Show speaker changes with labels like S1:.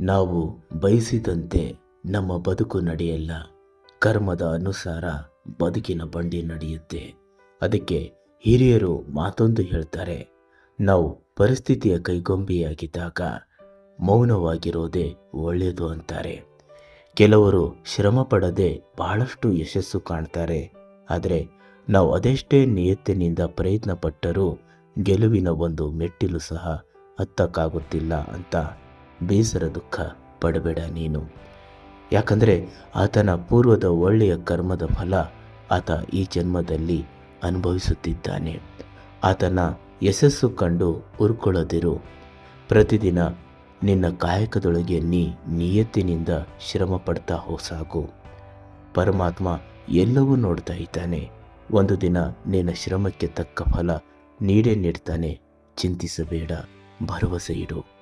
S1: ನಾವು ಬಯಸಿದಂತೆ ನಮ್ಮ ಬದುಕು ನಡೆಯಲ್ಲ. ಕರ್ಮದ ಅನುಸಾರ ಬದುಕಿನ ಬಂಡಿ ನಡೆಯುತ್ತೆ. ಅದಕ್ಕೆ ಹಿರಿಯರು ಮಾತೊಂದು ಹೇಳ್ತಾರೆ. ನಾವು ಪರಿಸ್ಥಿತಿಯ ಕೈಗೊಂಬೆಯಾಗಿದ್ದಾಗ ಮೌನವಾಗಿರೋದೇ ಒಳ್ಳೆಯದು ಅಂತಾರೆ. ಕೆಲವರು ಶ್ರಮ ಪಡದೆ ಬಹಳಷ್ಟು ಯಶಸ್ಸು ಕಾಣ್ತಾರೆ. ಆದರೆ ನಾವು ಅದೆಷ್ಟೇ ನಿಯತ್ತಿನಿಂದ ಪ್ರಯತ್ನ ಪಟ್ಟರೂ ಗೆಲುವಿನ ಒಂದು ಮೆಟ್ಟಿಲು ಸಹ ಹತ್ತಕ್ಕಾಗುತ್ತಿಲ್ಲ ಅಂತ ಬೇಸರ ದುಃಖ ಪಡಬೇಡ ನೀನು. ಯಾಕಂದರೆ ಆತನ ಪೂರ್ವದ ಒಳ್ಳೆಯ ಕರ್ಮದ ಫಲ ಆತ ಈ ಜನ್ಮದಲ್ಲಿ ಅನುಭವಿಸುತ್ತಿದ್ದಾನೆ. ಆತನ ಯಶಸ್ಸು ಕಂಡು ಉರ್ಕೊಳ್ಳದಿರು. ಪ್ರತಿದಿನ ನಿನ್ನ ಕಾಯಕದೊಳಗೆ ನೀ ನಿಯತ್ತಿನಿಂದ ಶ್ರಮ ಪಡ್ತಾ ಹೋಸಾಗು ಪರಮಾತ್ಮ ಎಲ್ಲವೂ ನೋಡ್ತಾ ಇದ್ದಾನೆ. ಒಂದು ದಿನ ನಿನ್ನ ಶ್ರಮಕ್ಕೆ ತಕ್ಕ ಫಲ ನೀಡೇ ನೀಡ್ತಾನೆ. ಚಿಂತಿಸಬೇಡ, ಭರವಸೆ ಇಡು.